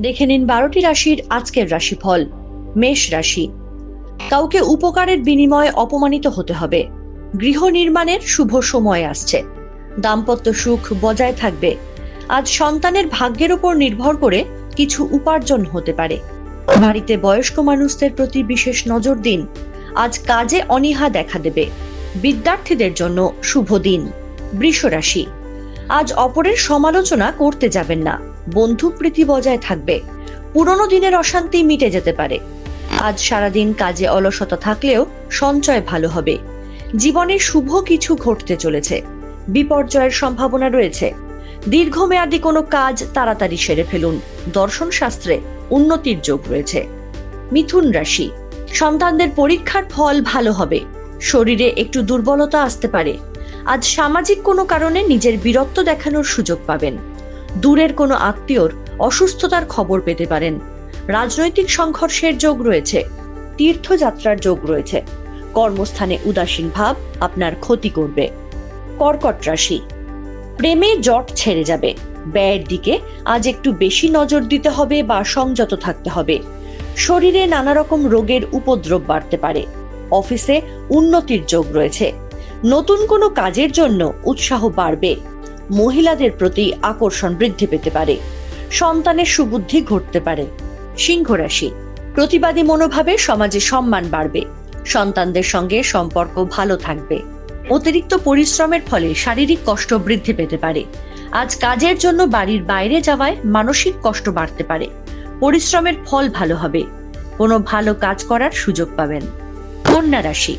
দেখে নিন বারোটি রাশির আজকের রাশিফল, মেষ রাশি। কাউকে উপকারের বিনিময়ে অপমানিত হতে হবে। গৃহ নির্মাণের শুভ সময় আসছে। দাম্পত্য সুখ বজায় থাকবে। আজ সন্তানের ভাগ্যের উপর নির্ভর করে কিছু উপার্জন হতে পারে। বাড়িতে বয়স্ক মানুষদের প্রতি বিশেষ নজর দিন। আজ কাজে অনীহা দেখা দেবে। বিদ্যার্থীদের জন্য শুভ দিন। বৃষ রাশি আজ অপরের সমালোচনা করতে যাবেন না। বন্ধু প্রীতি বজায় থাকবে। পুরনো দিনের অশান্তি মিটে যেতে পারে। আজ সারাদিন কাজে অলসতা থাকলেও সঞ্চয় ভালো হবে। জীবনে শুভ কিছু ঘটতে চলেছে। বিপর্যয়ের সম্ভাবনা রয়েছে। দীর্ঘমেয়াদী কোনো কাজ তাড়াতাড়ি সেরে ফেলুন। দর্শন শাস্ত্রে উন্নতির যোগ রয়েছে। মিথুন রাশি। সন্তানদের পরীক্ষার ফল ভালো হবে। শরীরে একটু দুর্বলতা আসতে পারে। আজ সামাজিক কোনো কারণে নিজের বীরত্ব দেখানোর সুযোগ পাবেন। দূরের কোনো আত্মীয়র অসুস্থতার খবর পেতে পারেন। রাজনৈতিক সংঘর্ষের যোগ রয়েছে, তীর্থযাত্রার যোগ রয়েছে। কর্মস্থানে উদাসীন ভাব আপনার ক্ষতি করবে। কর্কট রাশি, প্রেমে জট ছেড়ে যাবে। ব্যয়ের দিকে আজ একটু বেশি নজর দিতে হবে বা সংযত থাকতে হবে। শরীরে নানা রকম রোগের উপদ্রব বাড়তে পারে। অফিসে উন্নতির যোগ রয়েছে। নতুন কোনো কাজের জন্য উৎসাহ বাড়বে। মহিলাদের প্রতি আকর্ষণ বৃদ্ধি পেতে পারে। সন্তানের সুবুদ্ধি ঘটতে পারে। সিংহ রাশি। প্রতিবাদী মনোভাবে সমাজে সম্মান বাড়বে। সন্তানদের সঙ্গে সম্পর্ক ভালো থাকবে। অতিরিক্ত পরিশ্রমের ফলে শারীরিক কষ্ট বৃদ্ধি পেতে পারে। আজ কাজের জন্য বাড়ির বাইরে যাওয়ায় মানসিক কষ্ট বাড়তে পারে। পরিশ্রমের ফল ভালো হবে। কোনো ভালো কাজ করার সুযোগ পাবেন। কন্যা রাশি।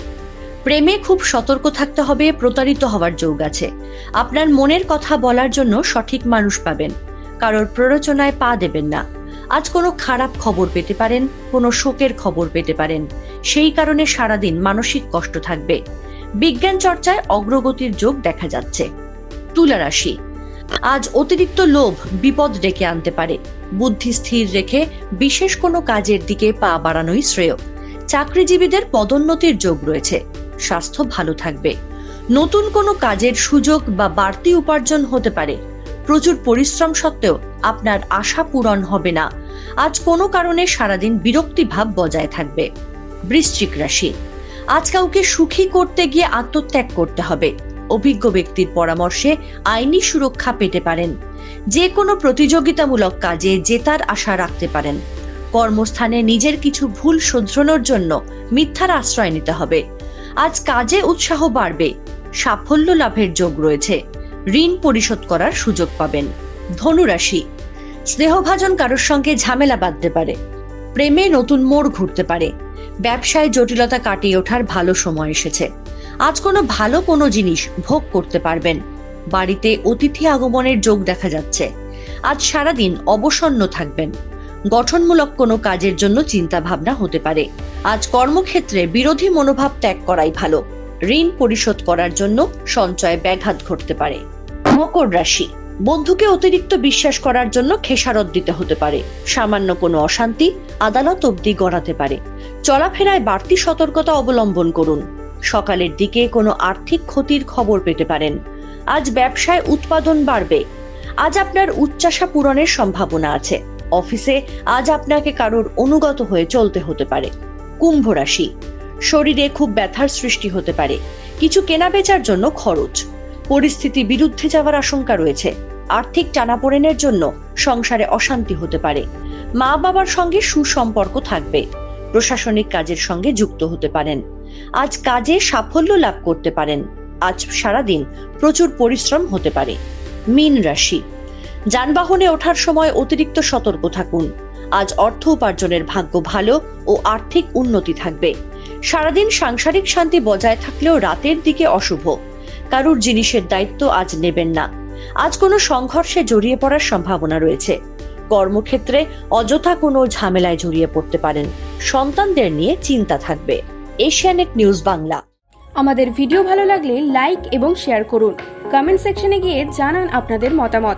প্রেমে খুব সতর্ক থাকতে হবে, প্রতারিত হওয়ার যোগ আছে। আপনার মনের কথা বলার জন্য সঠিক মানুষ পাবেন। কারোর প্ররোচনায় পা দেবেন না। আজ কোনো খারাপ খবর পেতে পারেন, কোনো শোকের খবর পেতে পারেন। সেই কারণে সারাদিন মানসিক কষ্ট থাকবে। বিজ্ঞান চর্চায় অগ্রগতির যোগ দেখা যাচ্ছে। তুলা রাশি। আজ অতিরিক্ত লোভ, বিপদ ডেকে আনতে পারে। বুদ্ধি স্থির রেখে বিশেষ কোনো কাজের দিকে পা বাড়ানোই শ্রেয়। চাকরিজীবীদের পদোন্নতির যোগ রয়েছে। স্বাস্থ্য ভালো থাকবে। নতুন কোনো কাজের সুযোগ বা বাড়তি উপার্জন হতে পারে। প্রচুর পরিশ্রম সত্ত্বেও আপনার আশা পূরণ হবে না। আজ কোনো কারণে সারাদিন বিরক্তি ভাব বজায় থাকবে। বৃশ্চিক রাশি। আজ কাউকে সুখী করতে গিয়ে আত্মত্যাগ করতে হবে। অভিজ্ঞ ব্যক্তির পরামর্শে আইনি সুরক্ষা পেতে পারেন। যে কোনো প্রতিযোগিতামূলক কাজে জেতার আশা রাখতে পারেন। কর্মস্থানে নিজের কিছু ভুল শুধরানোর জন্য মিথ্যার আশ্রয় নিতে হবে। আজ কাজে উৎসাহ বাড়বে। সাফল্য লাভের যোগ রয়েছে। ঋণ পরিশোধ করার সুযোগ পাবেন। ধনুরাশি। স্নেহভাজন কারোর সঙ্গে ঝামেলা বাঁধতে পারে। প্রেমে নতুন মোড় ঘুরতে পারে। ব্যবসায় জটিলতা কাটিয়ে ওঠার ভালো সময় এসেছে। আজ কোনো ভালো কোনো জিনিস ভোগ করতে পারবেন। বাড়িতে অতিথি আগমনের যোগ দেখা যাচ্ছে। আজ সারাদিন অবসন্ন থাকবেন। গঠনমূলক কোনো কাজের জন্য চিন্তা ভাবনা হতে পারে। আজ কর্মক্ষেত্রে বিরোধী মনোভাব ত্যাগ করাই ভালো। ঋণ পরিশোধ করার জন্য সঞ্চয় ব্যাঘাত ঘটতে পারে। মকর রাশি। বন্ধুকে অতিরিক্ত বিশ্বাস করার জন্য খেসারত দিতে হতে পারে। সামান্য কোনো অশান্তি আদালত অবধি গড়াতে পারে। চলাফেরায় বাড়তি সতর্কতা অবলম্বন করুন। সকালের দিকে কোনো আর্থিক ক্ষতির খবর পেতে পারেন। আজ ব্যবসায় উৎপাদন বাড়বে। আজ আপনার উচ্চাসা পূরণের সম্ভাবনা আছে। অফিসে আজ আপনাকে কারোর অনুগত হয়ে চলতে হতে পারে। কুম্ভ রাশি। শরীরে খুব ব্যথার সৃষ্টি হতে পারে। কিছু কেনাবেচার জন্য খরচ। পরিস্থিতি বিরুদ্ধে যাওয়ার আশঙ্কা রয়েছে। আর্থিক টানাপোড়েনের জন্য সংসারে অশান্তি হতে পারে। মা বাবার সঙ্গে সুসম্পর্ক থাকবে। প্রশাসনিক কাজের সঙ্গে যুক্ত হতে পারেন। আজ কাজে সাফল্য লাভ করতে পারেন। আজ সারাদিন প্রচুর পরিশ্রম হতে পারে। মীন রাশি। যানবাহনে ওঠার সময় অতিরিক্ত সতর্ক থাকুন। আজ অর্থ উপার্জনের ভাগ্য ভালো ও আর্থিক উন্নতি থাকবে। সারাদিন সাংসারিক শান্তি বজায় থাকলেও রাতের দিকে অশুভ। কারুর জিনিসের দায়িত্ব আজ নেবেন না। আজ কোনো সংঘর্ষে জড়িয়ে পড়ার সম্ভাবনা রয়েছে। কর্মক্ষেত্রে অযথা কোনো ঝামেলায় জড়িয়ে পড়তে পারেন। সন্তানদের নিয়ে চিন্তা থাকবে। Asianet news Bangla. আমাদের ভিডিও ভালো লাগলে লাইক এবং শেয়ার করুন। কমেন্ট সেকশনে গিয়ে জানান আপনাদের মতামত।